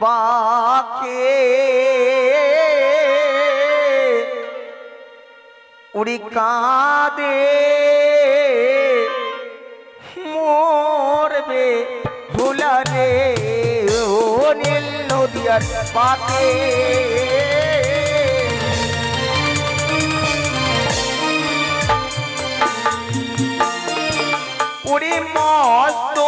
বাকে। উড়ি কাঁদে মরবে ভুলারে ও নীল নদিয়ার বাকে ওরে মস্ত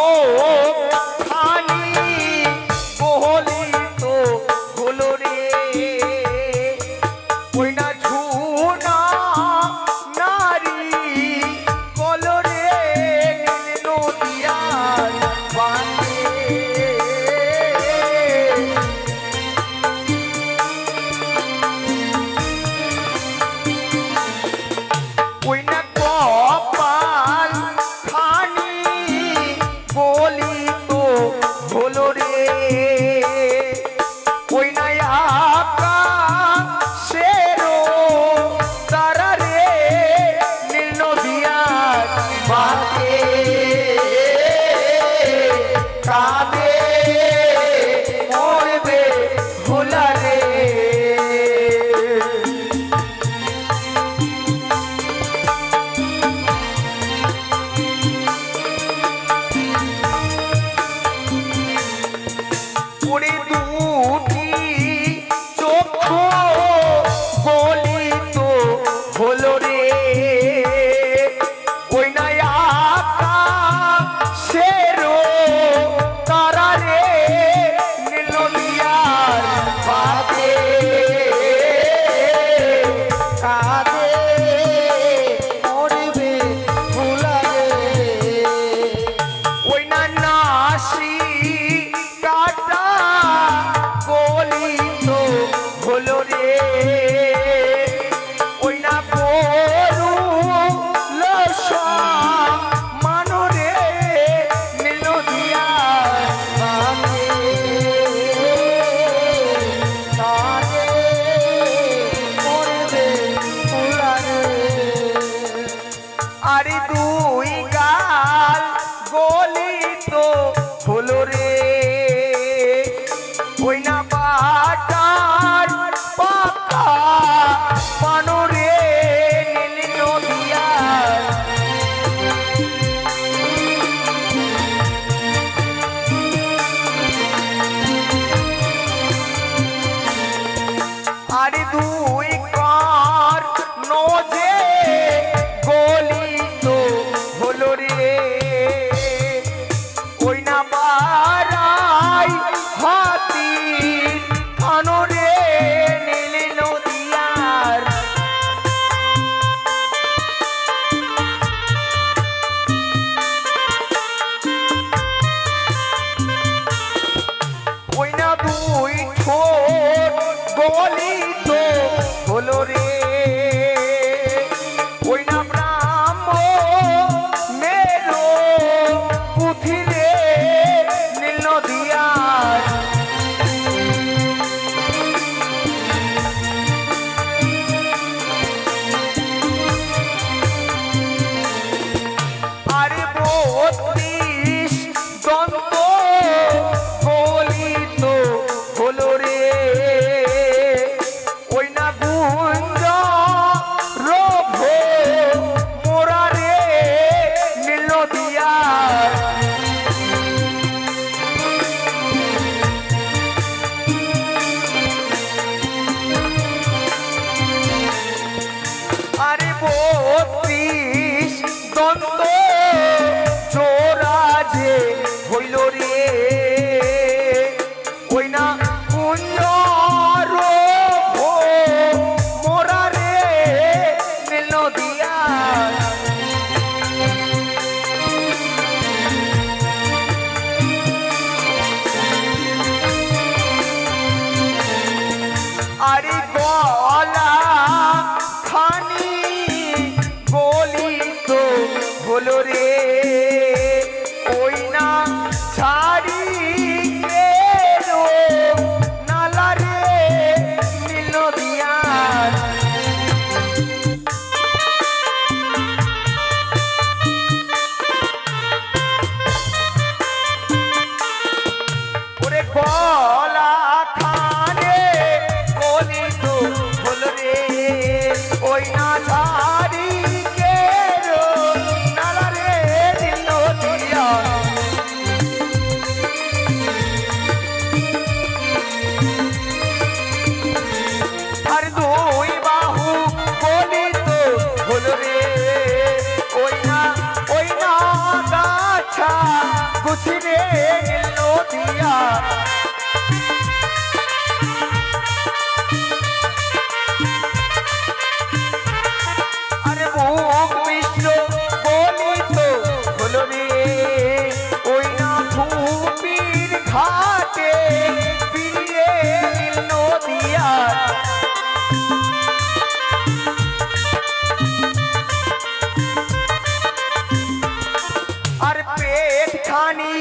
अरे पेट खानी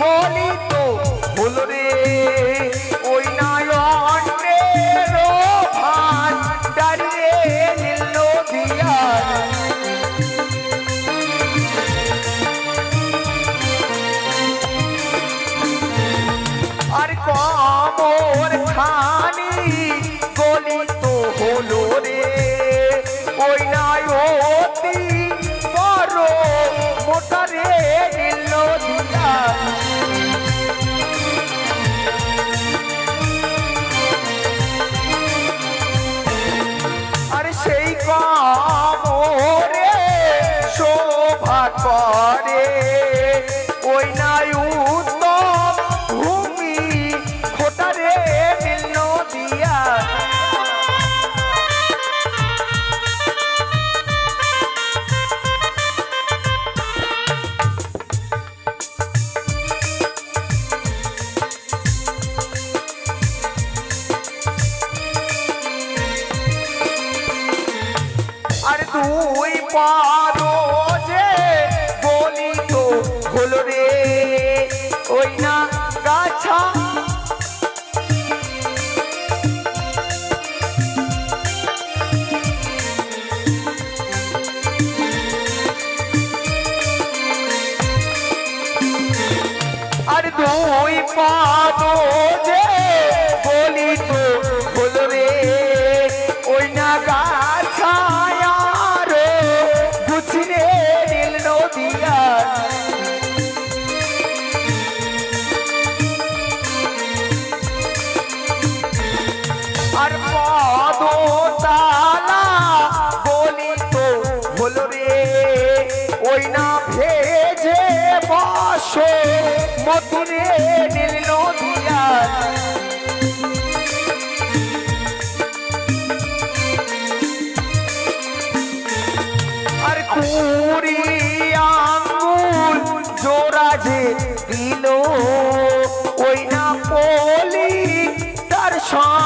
बोली তুই পারো যে গণিত হল রে। ওই না গাছা। আর দুই পারো যে মথুরে নীল নদিয়া। আর কুড়ি আঙ্গুল জোড়া যে দিল ওই না পলি তার সঙ্গে